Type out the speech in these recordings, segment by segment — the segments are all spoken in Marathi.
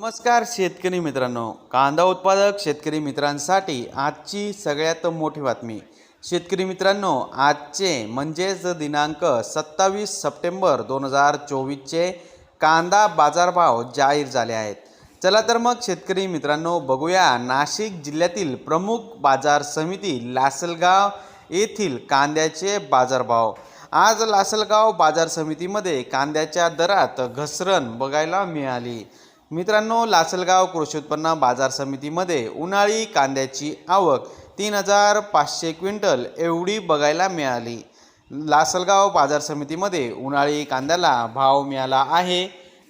नमस्कार शेतकरी मित्रांनो. कांदा उत्पादक शेतकरी मित्रांसाठी आजची सगळ्यात मोठी बातमी. शेतकरी मित्रांनो आजचे म्हणजेच दिनांक सत्तावीस सप्टेंबर दोन हजार चोवीसचे कांदा बाजारभाव जाहीर झाले आहेत. चला तर मग शेतकरी मित्रांनो बघूया नाशिक जिल्ह्यातील प्रमुख बाजार समिती लासलगाव येथील कांद्याचे बाजारभाव. आज लासलगाव बाजार समितीमध्ये कांद्याच्या दरात घसरण बघायला मिळाली. मित्रांनो लासलगाव कृषी उत्पन्न बाजार समितीमध्ये उन्हाळी कांद्याची आवक तीन हजार पाचशे क्विंटल एवढी बघायला मिळाली. लासलगाव बाजार समितीमध्ये उन्हाळी कांद्याला भाव मिळाला आहे.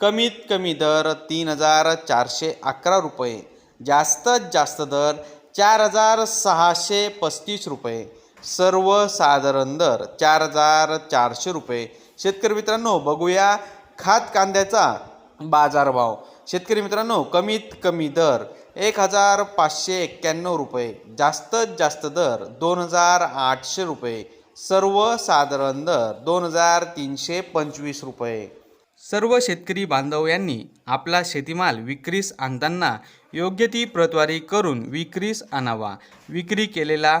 कमीत कमी दर तीन हजार चारशे अकरा रुपये जास्तीत जास्त दर चार हजार सहाशे पस्तीस रुपये सर्वसाधारण दर चार हजार चारशे रुपये. शेतकरी मित्रांनो बघूया खात कांद्याचा बाजारभाव. शेतकरी मित्रांनो कमीत कमी दर एक हजार पाचशे एक्क्याण्णव रुपये जास्तीत जास्त दर दोन हजार आठशे रुपये सर्वसाधारण दर दोन हजार तीनशे पंचवीस रुपये. सर्व शेतकरी बांधव यांनी आपला शेतीमाल विक्रीस आणताना योग्य ती प्रतवारी करून विक्रीस आणावा. विक्री केलेला